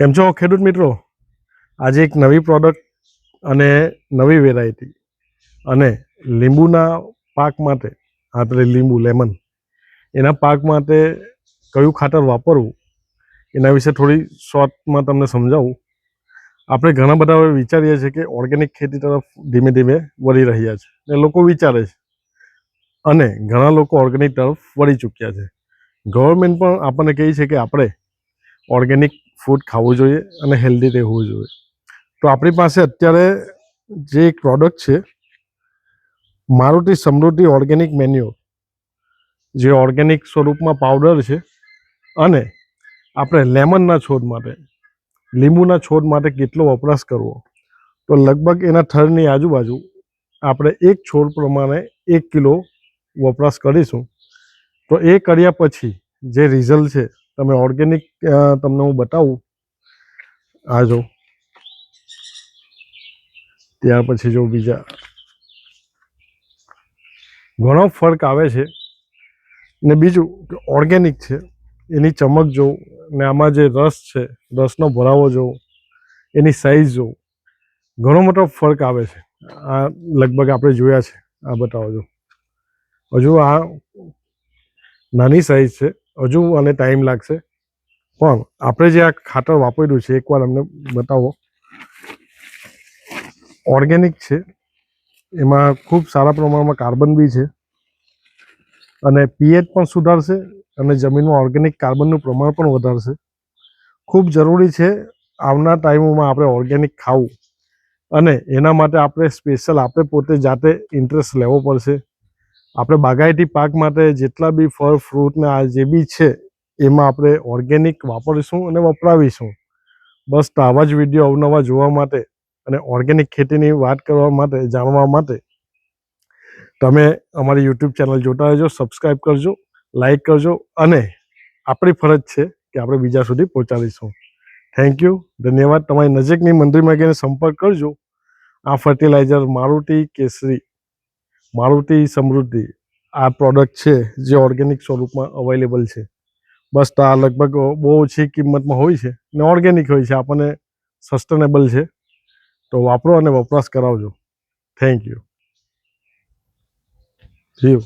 કેમ છો ખેડૂત મિત્રો? આજે એક નવી પ્રોડક્ટ અને નવી વેરાયટી અને લીંબુના પાક માટે આપણે લીંબુ લેમન એના પાક માટે કયું ખાતર વાપરવું? એના વિશે થોડી શોર્ટમાં તમને સમજાવું. આપણે ઘણા બધા હવે વિચારીએ છીએ કે ઓર્ગેનિક ખેતી તરફ ધીમે ધીમે વળી રહ્યા છે ને લોકો વિચારે છે. અને ઘણા લોકો ઓર્ગેનિક તરફ વળી ચૂક્યા છે. ગવર્મેન્ટ પણ આપણને કહે છે કે આપણે ઓર્ગેનિક ફૂડ ખાવું જોઈએ અને હેલ્ધી રહેવું જોઈએ. તો આપણી પાસે અત્યારે જે એક પ્રોડક્ટ છે, મારુતિ સમૃદ્ધિ ઓર્ગેનિક મેન્યુ, જે ઓર્ગેનિક સ્વરૂપમાં પાવડર છે અને આપણે લેમનના છોડ માટે, લીંબુના છોડ માટે કેટલો વપરાશ કરવો? તો લગભગ એના થરની આજુબાજુ આપણે એક છોડ પ્રમાણે એક કિલો વપરાશ કરીશું. તો એ કર્યા પછી જે રિઝલ્ટ છે તમે ઓર્ગેનિક તમને હું બતાવું. આ જો. ત્યાર પછી જો બીજા. ઘણો ફરક આવે છે. ને બીજું કે ઓર્ગેનિક છે. એની ચમક જોઉં ને આમાં જે રસ છે, રસનો ભરાવો જોઉં એની સાઇઝ જોઉં ઘણો મોટો ફરક આવે છે. આ લગભગ આપણે જોયા છે. આ બતાવો જો. હજુ આ નાની સાઈઝ છે. હજુ આને ટાઈમ લાગશે. પણ આપણે જે આ ખાતર વાપર્યું છે, એકવાર અમને બતાવો. ઓર્ગેનિક છે. એમાં ખૂબ સારા પ્રમાણમાં કાર્બન બી છે. અને પીએચ પણ સુધારશે અને જમીનમાં ઓર્ગેનિક કાર્બનનું પ્રમાણ પણ વધારશે. ખૂબ જરૂરી છે આવનાર ટાઈમોમાં આપણે ઓર્ગેનિક ખાવું. અને એના માટે આપણે સ્પેશિયલ આપણે પોતે જાતે ઇન્ટરેસ્ટ લેવો પડશે. આપણે બાગાયતી પાક માટે જેટલા બી ફળ ફ્રૂટ ને આ જે બી છે, એમાં આપણે ઓર્ગેનિક વાપરીશું અને વપરાવીશું. બસ તો આવા જ વીડિયો અવનવા જોવા માટે અને ઓર્ગેનિક ખેતીની વાત કરવા માટે, જાણવા માટે તમે અમારી યુટ્યુબ ચેનલ જોતા રહેજો સબસ્ક્રાઈબ કરજો લાઈક કરજો અને આપણી ફરજ છે કે આપણે બીજા સુધી પહોંચાડીશું. થેન્ક યુ ધન્યવાદ. તમારી નજીકની મંદિરમાં ગઈને સંપર્ક કરજો. આ ફર્ટિલાઇઝર મારુતિ કેસરી. મારુતિ સમૃદ્ધિ આ પ્રોડક્ટ છે જે ઓર્ગેનિક સ્વરૂપમાં અવેલેબલ છે. બસ તો આ લગભગ બહુ ઓછી કિંમતમાં હોય છે ને ઓર્ગેનિક હોય છે. આપણને સસ્ટેનેબલ છે. તો વાપરો અને વપરાશ કરાવજો. થેન્ક યુ જીવ